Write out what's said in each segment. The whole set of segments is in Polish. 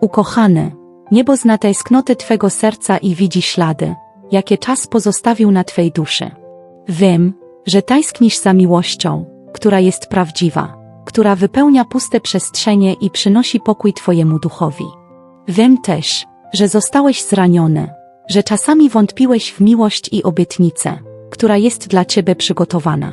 Ukochany, niebo zna tęsknoty Twego serca i widzi ślady, jakie czas pozostawił na Twej duszy. Wiem, że tęsknisz za miłością, która jest prawdziwa, która wypełnia puste przestrzenie i przynosi pokój Twojemu duchowi. Wiem też, że zostałeś zraniony, że czasami wątpiłeś w miłość i obietnicę, która jest dla Ciebie przygotowana.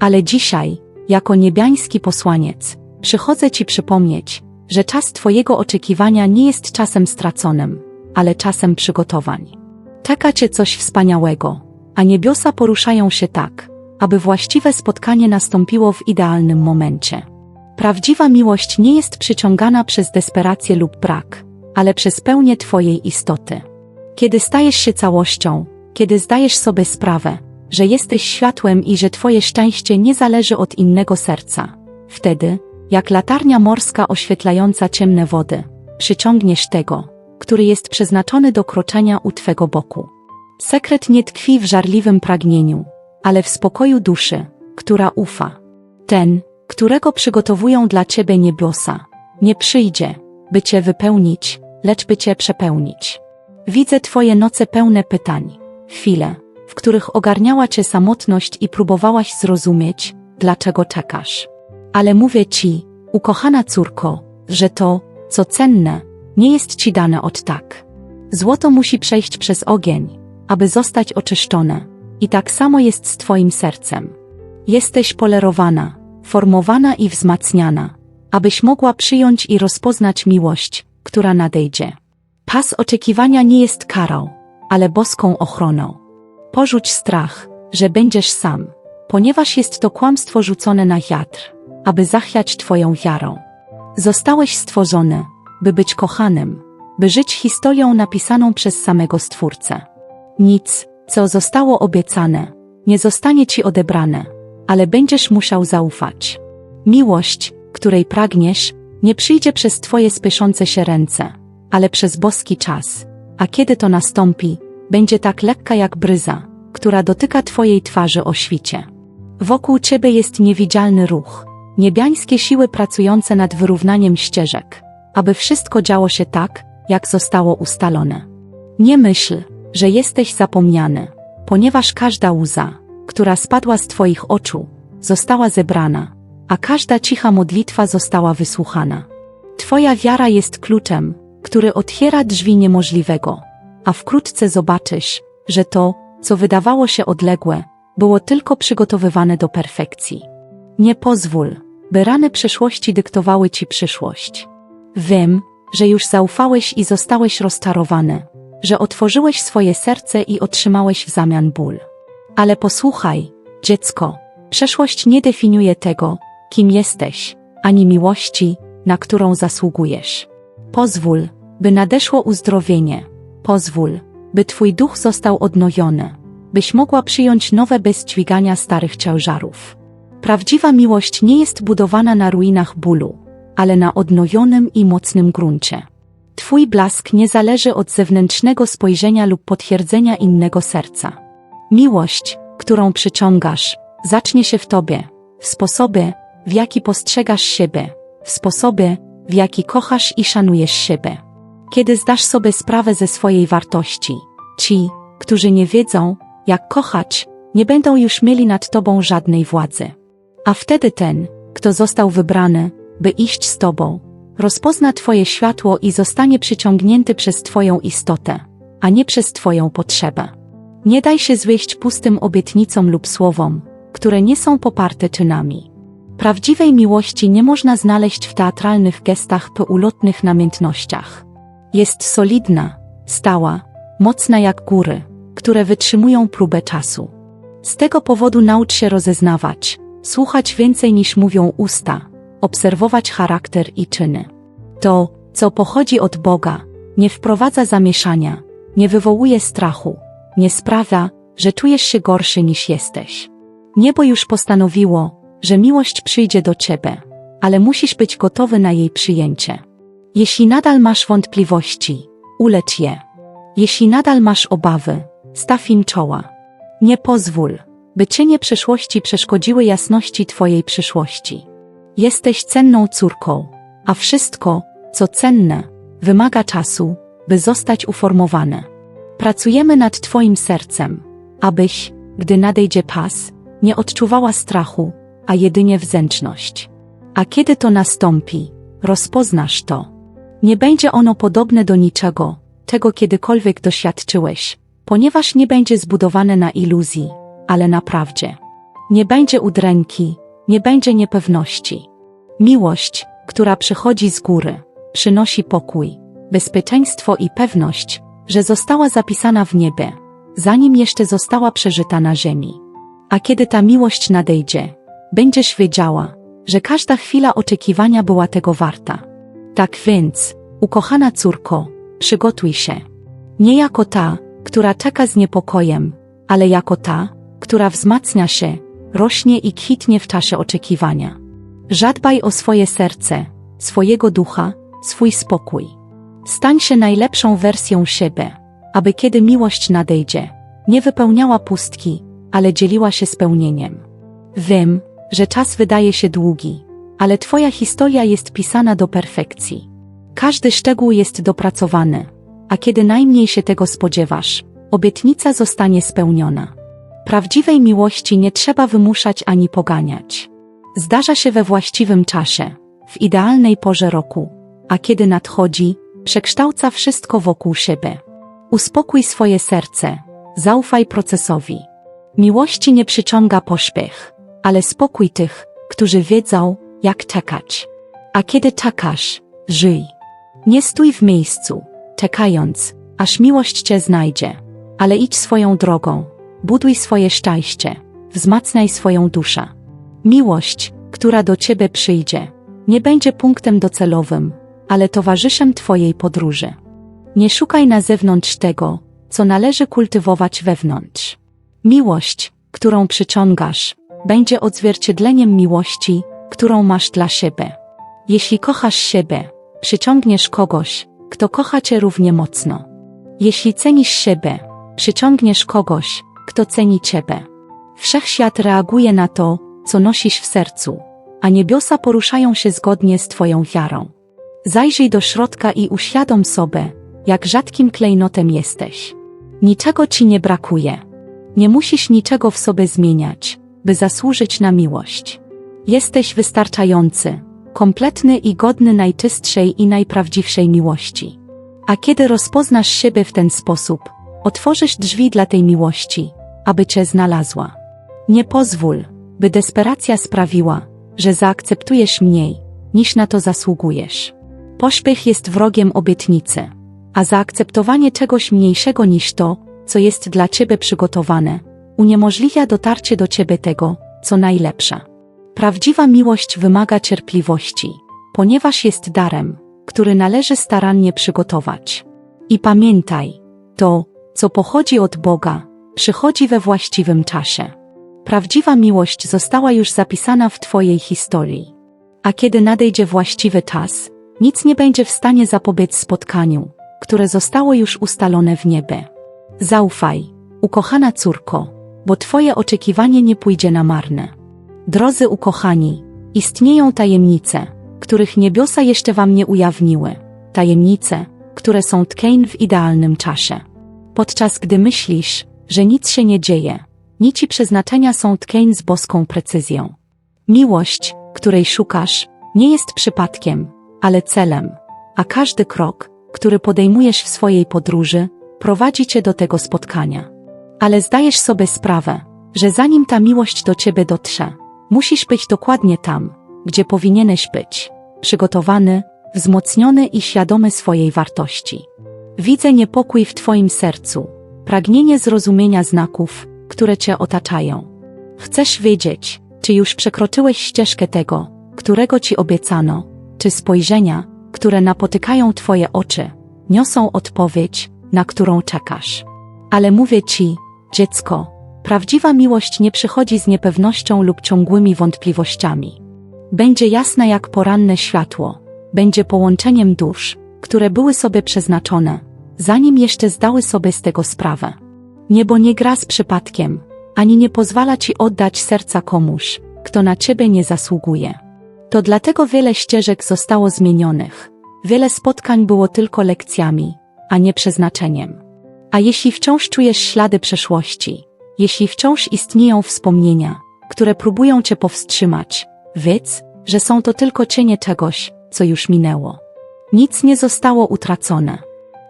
Ale dzisiaj, jako niebiański posłaniec, przychodzę Ci przypomnieć, że czas Twojego oczekiwania nie jest czasem straconym, ale czasem przygotowań. Czeka Cię coś wspaniałego, a niebiosa poruszają się tak, aby właściwe spotkanie nastąpiło w idealnym momencie. Prawdziwa miłość nie jest przyciągana przez desperację lub brak, ale przez pełnię Twojej istoty. Kiedy stajesz się całością, kiedy zdajesz sobie sprawę, że jesteś światłem i że Twoje szczęście nie zależy od innego serca, wtedy, jak latarnia morska oświetlająca ciemne wody, przyciągniesz tego, który jest przeznaczony do kroczenia u Twego boku. Sekret nie tkwi w żarliwym pragnieniu, ale w spokoju duszy, która ufa. Ten, którego przygotowują dla Ciebie niebiosa, nie przyjdzie, by Cię wypełnić, lecz by Cię przepełnić. Widzę Twoje noce pełne pytań, chwile, w których ogarniała Cię samotność i próbowałaś zrozumieć, dlaczego czekasz. Ale mówię Ci, ukochana córko, że to, co cenne, nie jest Ci dane od tak. Złoto musi przejść przez ogień, aby zostać oczyszczone, i tak samo jest z Twoim sercem. Jesteś polerowana, formowana i wzmacniana, abyś mogła przyjąć i rozpoznać miłość, która nadejdzie. Pas oczekiwania nie jest karą, ale boską ochroną. Porzuć strach, że będziesz sam, ponieważ jest to kłamstwo rzucone na wiatr, aby zachwiać Twoją wiarą. Zostałeś stworzony, by być kochanym, by żyć historią napisaną przez samego Stwórcę. Nic, co zostało obiecane, nie zostanie Ci odebrane, ale będziesz musiał zaufać. Miłość, której pragniesz, nie przyjdzie przez Twoje spieszące się ręce, ale przez boski czas, a kiedy to nastąpi, będzie tak lekka jak bryza, która dotyka Twojej twarzy o świcie. Wokół Ciebie jest niewidzialny ruch, niebiańskie siły pracujące nad wyrównaniem ścieżek, aby wszystko działo się tak, jak zostało ustalone. Nie myśl, że jesteś zapomniany, ponieważ każda łza, która spadła z Twoich oczu, została zebrana, a każda cicha modlitwa została wysłuchana. Twoja wiara jest kluczem, który otwiera drzwi niemożliwego, a wkrótce zobaczysz, że to, co wydawało się odległe, było tylko przygotowywane do perfekcji. Nie pozwól, by rany przeszłości dyktowały ci przyszłość. Wiem, że już zaufałeś i zostałeś rozczarowany, że otworzyłeś swoje serce i otrzymałeś w zamian ból. Ale posłuchaj, dziecko, przeszłość nie definiuje tego, kim jesteś, ani miłości, na którą zasługujesz. Pozwól, by nadeszło uzdrowienie. Pozwól, by Twój duch został odnowiony, byś mogła przyjąć nowe bez dźwigania starych ciężarów. Prawdziwa miłość nie jest budowana na ruinach bólu, ale na odnowionym i mocnym gruncie. Twój blask nie zależy od zewnętrznego spojrzenia lub potwierdzenia innego serca. Miłość, którą przyciągasz, zacznie się w Tobie, w sposobie, w jaki postrzegasz siebie, w sposobie, w jaki kochasz i szanujesz siebie. Kiedy zdasz sobie sprawę ze swojej wartości, ci, którzy nie wiedzą, jak kochać, nie będą już mieli nad Tobą żadnej władzy. A wtedy ten, kto został wybrany, by iść z Tobą, rozpozna Twoje światło i zostanie przyciągnięty przez Twoją istotę, a nie przez Twoją potrzebę. Nie daj się zwieść pustym obietnicom lub słowom, które nie są poparte czynami. Prawdziwej miłości nie można znaleźć w teatralnych gestach po ulotnych namiętnościach. Jest solidna, stała, mocna jak góry, które wytrzymują próbę czasu. Z tego powodu naucz się rozeznawać, słuchać więcej niż mówią usta, obserwować charakter i czyny. To, co pochodzi od Boga, nie wprowadza zamieszania, nie wywołuje strachu, nie sprawia, że czujesz się gorszy niż jesteś. Niebo już postanowiło, że miłość przyjdzie do ciebie, ale musisz być gotowy na jej przyjęcie. Jeśli nadal masz wątpliwości, ulecz je. Jeśli nadal masz obawy, staw im czoła. Nie pozwól, by cienie przeszłości przeszkodziły jasności Twojej przyszłości. Jesteś cenną córką, a wszystko, co cenne, wymaga czasu, by zostać uformowane. Pracujemy nad Twoim sercem, abyś, gdy nadejdzie pas, nie odczuwała strachu, a jedynie wdzięczność. A kiedy to nastąpi, rozpoznasz to. Nie będzie ono podobne do niczego, czego kiedykolwiek doświadczyłeś, ponieważ nie będzie zbudowane na iluzji, ale na prawdzie. Nie będzie udręki, nie będzie niepewności. Miłość, która przychodzi z góry, przynosi pokój, bezpieczeństwo i pewność, że została zapisana w niebie, zanim jeszcze została przeżyta na ziemi. A kiedy ta miłość nadejdzie, będziesz wiedziała, że każda chwila oczekiwania była tego warta. Tak więc, ukochana córko, przygotuj się. Nie jako ta, która czeka z niepokojem, ale jako ta, która wzmacnia się, rośnie i kwitnie w czasie oczekiwania. Zadbaj o swoje serce, swojego ducha, swój spokój. Stań się najlepszą wersją siebie, aby kiedy miłość nadejdzie, nie wypełniała pustki, ale dzieliła się spełnieniem. Wiem, że czas wydaje się długi, ale Twoja historia jest pisana do perfekcji. Każdy szczegół jest dopracowany, a kiedy najmniej się tego spodziewasz, obietnica zostanie spełniona. Prawdziwej miłości nie trzeba wymuszać ani poganiać. Zdarza się we właściwym czasie, w idealnej porze roku, a kiedy nadchodzi, przekształca wszystko wokół siebie. Uspokój swoje serce, zaufaj procesowi. Miłości nie przyciąga pośpiech, ale spokój tych, którzy wiedzą, jak czekać. A kiedy czekasz, żyj. Nie stój w miejscu, czekając, aż miłość cię znajdzie, ale idź swoją drogą, buduj swoje szczęście, wzmacniaj swoją duszę. Miłość, która do ciebie przyjdzie, nie będzie punktem docelowym, ale towarzyszem twojej podróży. Nie szukaj na zewnątrz tego, co należy kultywować wewnątrz. Miłość, którą przyciągasz, będzie odzwierciedleniem miłości, którą masz dla siebie. Jeśli kochasz siebie, przyciągniesz kogoś, kto kocha cię równie mocno. Jeśli cenisz siebie, przyciągniesz kogoś, kto ceni ciebie. Wszechświat reaguje na to, co nosisz w sercu, a niebiosa poruszają się zgodnie z Twoją wiarą. Zajrzyj do środka i uświadom sobie, jak rzadkim klejnotem jesteś. Niczego Ci nie brakuje. Nie musisz niczego w sobie zmieniać, by zasłużyć na miłość. Jesteś wystarczający, kompletny i godny najczystszej i najprawdziwszej miłości. A kiedy rozpoznasz siebie w ten sposób, otworzysz drzwi dla tej miłości, aby Cię znalazła. Nie pozwól, by desperacja sprawiła, że zaakceptujesz mniej, niż na to zasługujesz. Pośpiech jest wrogiem obietnicy, a zaakceptowanie czegoś mniejszego niż to, co jest dla ciebie przygotowane, uniemożliwia dotarcie do ciebie tego, co najlepsze. Prawdziwa miłość wymaga cierpliwości, ponieważ jest darem, który należy starannie przygotować. I pamiętaj, to, co pochodzi od Boga, przychodzi we właściwym czasie. Prawdziwa miłość została już zapisana w Twojej historii. A kiedy nadejdzie właściwy czas, nic nie będzie w stanie zapobiec spotkaniu, które zostało już ustalone w niebie. Zaufaj, ukochana córko, bo Twoje oczekiwanie nie pójdzie na marne. Drodzy ukochani, istnieją tajemnice, których niebiosa jeszcze Wam nie ujawniły. Tajemnice, które są tkeń w idealnym czasie. Podczas gdy myślisz, że nic się nie dzieje, Nici przeznaczenia są tkeń z boską precyzją. Miłość, której szukasz, nie jest przypadkiem, ale celem, a każdy krok, który podejmujesz w swojej podróży, prowadzi cię do tego spotkania. Ale zdajesz sobie sprawę, że zanim ta miłość do ciebie dotrze, musisz być dokładnie tam, gdzie powinieneś być, przygotowany, wzmocniony i świadomy swojej wartości. Widzę niepokój w Twoim sercu, pragnienie zrozumienia znaków, które cię otaczają. Chcesz wiedzieć, czy już przekroczyłeś ścieżkę tego, którego ci obiecano, czy spojrzenia, które napotykają twoje oczy, niosą odpowiedź, na którą czekasz. Ale mówię ci, dziecko, prawdziwa miłość nie przychodzi z niepewnością lub ciągłymi wątpliwościami. Będzie jasna jak poranne światło, będzie połączeniem dusz, które były sobie przeznaczone, zanim jeszcze zdały sobie z tego sprawę. Niebo nie gra z przypadkiem, ani nie pozwala ci oddać serca komuś, kto na ciebie nie zasługuje. To dlatego wiele ścieżek zostało zmienionych, wiele spotkań było tylko lekcjami, a nie przeznaczeniem. A jeśli wciąż czujesz ślady przeszłości, jeśli wciąż istnieją wspomnienia, które próbują cię powstrzymać, wiedz, że są to tylko cienie czegoś, co już minęło. Nic nie zostało utracone.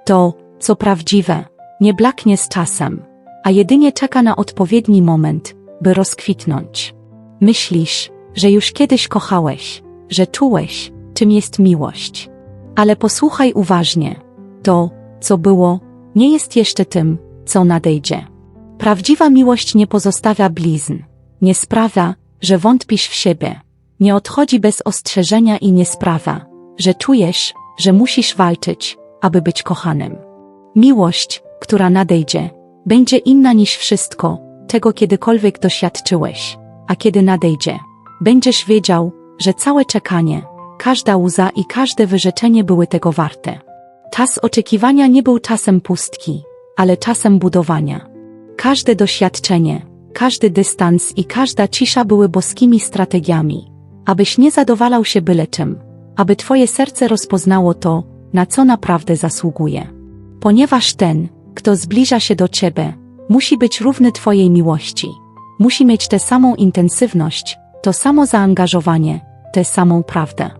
To, co prawdziwe, nie blaknie z czasem, a jedynie czeka na odpowiedni moment, by rozkwitnąć. Myślisz, że już kiedyś kochałeś, że czułeś, czym jest miłość. Ale posłuchaj uważnie. To, co było, nie jest jeszcze tym, co nadejdzie. Prawdziwa miłość nie pozostawia blizn, nie sprawia, że wątpisz w siebie, nie odchodzi bez ostrzeżenia i nie sprawia, że czujesz, że musisz walczyć, aby być kochanym. Miłość, która nadejdzie, będzie inna niż wszystko, czego kiedykolwiek doświadczyłeś, a kiedy nadejdzie, będziesz wiedział, że całe czekanie, każda łza i każde wyrzeczenie były tego warte. Czas oczekiwania nie był czasem pustki, ale czasem budowania. Każde doświadczenie, każdy dystans i każda cisza były boskimi strategiami, abyś nie zadowalał się byle czym, aby twoje serce rozpoznało to, na co naprawdę zasługuje. Ponieważ ten, kto zbliża się do ciebie, musi być równy twojej miłości, musi mieć tę samą intensywność, to samo zaangażowanie, tę samą prawdę.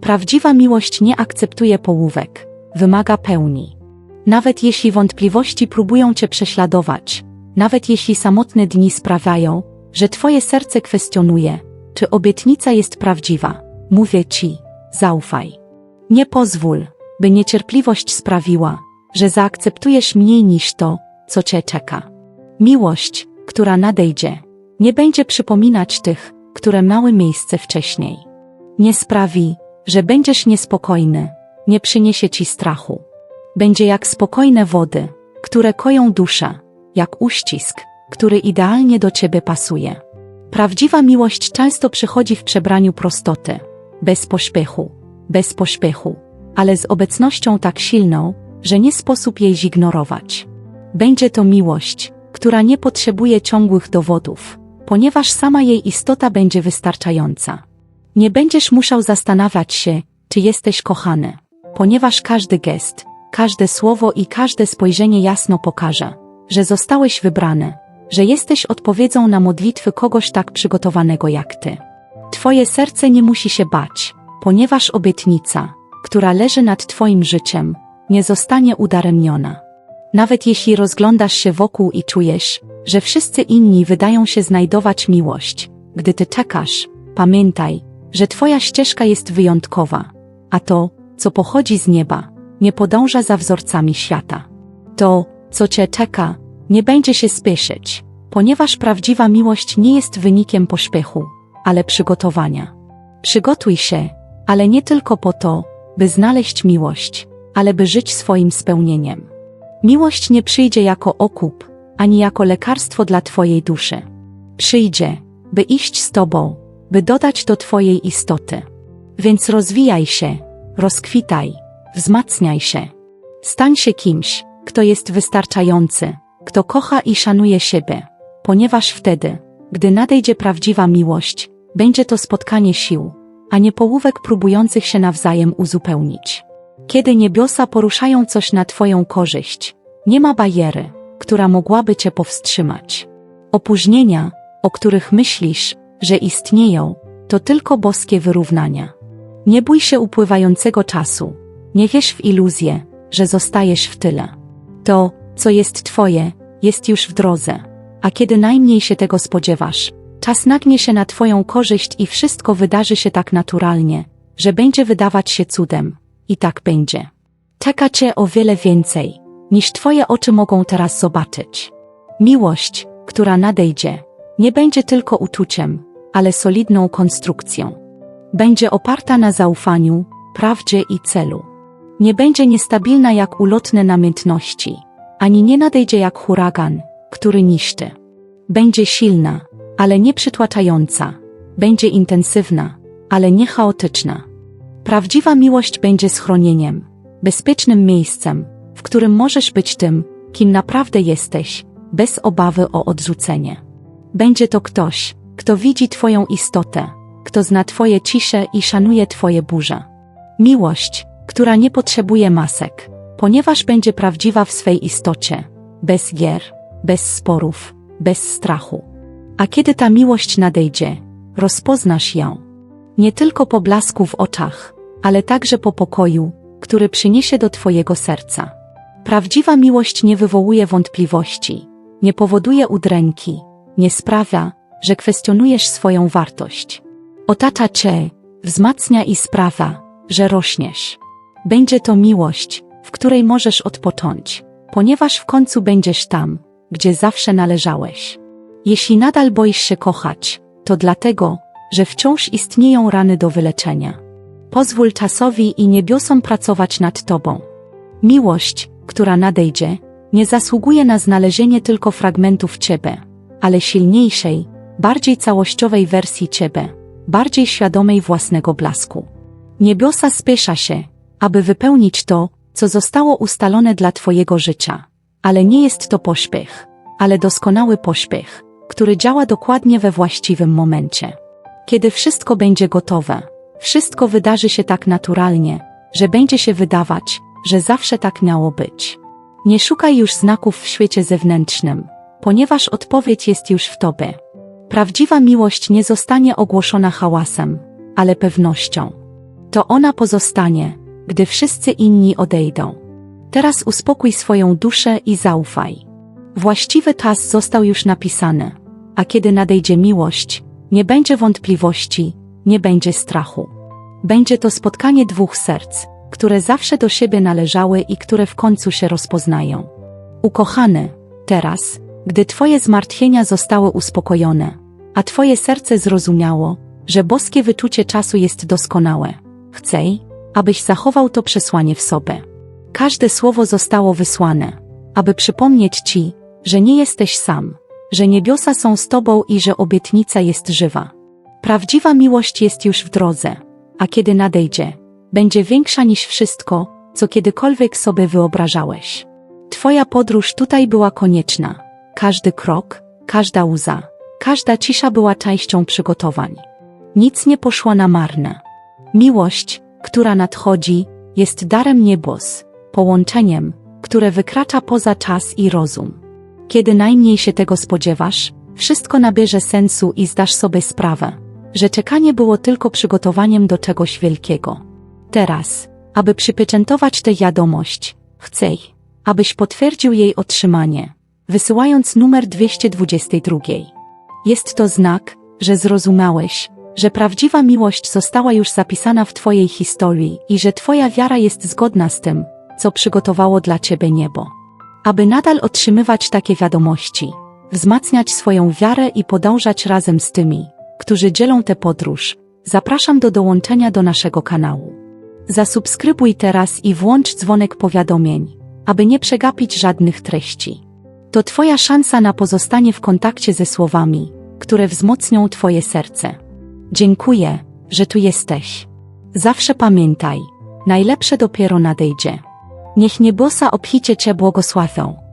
Prawdziwa miłość nie akceptuje połówek, wymaga pełni. Nawet jeśli wątpliwości próbują cię prześladować, nawet jeśli samotne dni sprawiają, że twoje serce kwestionuje, czy obietnica jest prawdziwa, mówię ci, zaufaj. Nie pozwól, by niecierpliwość sprawiła, że zaakceptujesz mniej niż to, co cię czeka. Miłość, która nadejdzie, nie będzie przypominać tych, które miały miejsce wcześniej. Nie sprawi, że będziesz niespokojny, nie przyniesie ci strachu. Będzie jak spokojne wody, które koją duszę, jak uścisk, który idealnie do ciebie pasuje. Prawdziwa miłość często przychodzi w przebraniu prostoty, bez pośpiechu, bez pośpiechu, ale z obecnością tak silną, że nie sposób jej zignorować. Będzie to miłość, która nie potrzebuje ciągłych dowodów, ponieważ sama jej istota będzie wystarczająca. Nie będziesz musiał zastanawiać się, czy jesteś kochany, ponieważ każdy gest, każde słowo i każde spojrzenie jasno pokaże, że zostałeś wybrany, że jesteś odpowiedzią na modlitwy kogoś tak przygotowanego jak ty. Twoje serce nie musi się bać, ponieważ obietnica, która leży nad Twoim życiem, nie zostanie udaremniona. Nawet jeśli rozglądasz się wokół i czujesz, że wszyscy inni wydają się znajdować miłość, gdy Ty czekasz, pamiętaj, że Twoja ścieżka jest wyjątkowa, a to, co pochodzi z nieba, nie podąża za wzorcami świata. To, co Cię czeka, nie będzie się spieszyć, ponieważ prawdziwa miłość nie jest wynikiem pośpiechu, ale przygotowania. Przygotuj się, ale nie tylko po to, by znaleźć miłość, ale by żyć swoim spełnieniem. Miłość nie przyjdzie jako okup, ani jako lekarstwo dla Twojej duszy. Przyjdzie, by iść z Tobą, by dodać do Twojej istoty. Więc rozwijaj się, rozkwitaj, wzmacniaj się. Stań się kimś, kto jest wystarczający, kto kocha i szanuje siebie, ponieważ wtedy, gdy nadejdzie prawdziwa miłość, będzie to spotkanie sił, a nie połówek próbujących się nawzajem uzupełnić. Kiedy niebiosa poruszają coś na Twoją korzyść, nie ma bariery, która mogłaby Cię powstrzymać. Opóźnienia, o których myślisz, że istnieją, to tylko boskie wyrównania. Nie bój się upływającego czasu, nie wierz w iluzję, że zostajesz w tyle. To, co jest Twoje, jest już w drodze, a kiedy najmniej się tego spodziewasz, czas nagnie się na Twoją korzyść i wszystko wydarzy się tak naturalnie, że będzie wydawać się cudem. I tak będzie. Czeka Cię o wiele więcej, niż Twoje oczy mogą teraz zobaczyć. Miłość, która nadejdzie, nie będzie tylko uczuciem, ale solidną konstrukcją. Będzie oparta na zaufaniu, prawdzie i celu. Nie będzie niestabilna jak ulotne namiętności, ani nie nadejdzie jak huragan, który niszczy. Będzie silna, ale nie przytłaczająca. Będzie intensywna, ale nie chaotyczna. Prawdziwa miłość będzie schronieniem, bezpiecznym miejscem, w którym możesz być tym, kim naprawdę jesteś, bez obawy o odrzucenie. Będzie to ktoś, kto widzi Twoją istotę, kto zna Twoje cisze i szanuje Twoje burze. Miłość, która nie potrzebuje masek, ponieważ będzie prawdziwa w swej istocie, bez gier, bez sporów, bez strachu. A kiedy ta miłość nadejdzie, rozpoznasz ją. Nie tylko po blasku w oczach, ale także po pokoju, który przyniesie do Twojego serca. Prawdziwa miłość nie wywołuje wątpliwości, nie powoduje udręki, nie sprawia, że kwestionujesz swoją wartość. Otacza Cię, wzmacnia i sprawia, że rośniesz. Będzie to miłość, w której możesz odpocząć, ponieważ w końcu będziesz tam, gdzie zawsze należałeś. Jeśli nadal boisz się kochać, to dlatego, że wciąż istnieją rany do wyleczenia. Pozwól czasowi i niebiosom pracować nad Tobą. Miłość, która nadejdzie, nie zasługuje na znalezienie tylko fragmentów Ciebie, ale silniejszej, bardziej całościowej wersji Ciebie, bardziej świadomej własnego blasku. Niebiosa spiesza się, aby wypełnić to, co zostało ustalone dla Twojego życia. Ale nie jest to pośpiech, ale doskonały pośpiech, który działa dokładnie we właściwym momencie. Kiedy wszystko będzie gotowe, wszystko wydarzy się tak naturalnie, że będzie się wydawać, że zawsze tak miało być. Nie szukaj już znaków w świecie zewnętrznym, ponieważ odpowiedź jest już w tobie. Prawdziwa miłość nie zostanie ogłoszona hałasem, ale pewnością. To ona pozostanie, gdy wszyscy inni odejdą. Teraz uspokój swoją duszę i zaufaj. Właściwy czas został już napisany, a kiedy nadejdzie miłość, nie będzie wątpliwości, nie będzie strachu. Będzie to spotkanie dwóch serc, które zawsze do siebie należały i które w końcu się rozpoznają. Ukochany, teraz, gdy Twoje zmartwienia zostały uspokojone, a Twoje serce zrozumiało, że boskie wyczucie czasu jest doskonałe, chcę, abyś zachował to przesłanie w sobie. Każde słowo zostało wysłane, aby przypomnieć Ci, że nie jesteś sam, że niebiosa są z Tobą i że obietnica jest żywa. Prawdziwa miłość jest już w drodze, a kiedy nadejdzie, będzie większa niż wszystko, co kiedykolwiek sobie wyobrażałeś. Twoja podróż tutaj była konieczna. Każdy krok, każda łza, każda cisza była częścią przygotowań. Nic nie poszło na marne. Miłość, która nadchodzi, jest darem niebos, połączeniem, które wykracza poza czas i rozum. Kiedy najmniej się tego spodziewasz, wszystko nabierze sensu i zdasz sobie sprawę, że czekanie było tylko przygotowaniem do czegoś wielkiego. Teraz, aby przypieczętować tę wiadomość, chcę, abyś potwierdził jej otrzymanie, wysyłając numer 222. Jest to znak, że zrozumiałeś, że prawdziwa miłość została już zapisana w Twojej historii i że Twoja wiara jest zgodna z tym, co przygotowało dla Ciebie niebo. Aby nadal otrzymywać takie wiadomości, wzmacniać swoją wiarę i podążać razem z tymi, którzy dzielą tę podróż, zapraszam do dołączenia do naszego kanału. Zasubskrybuj teraz i włącz dzwonek powiadomień, aby nie przegapić żadnych treści. To Twoja szansa na pozostanie w kontakcie ze słowami, które wzmocnią Twoje serce. Dziękuję, że tu jesteś. Zawsze pamiętaj, najlepsze dopiero nadejdzie. Niech niebosa obficie Cię błogosławią.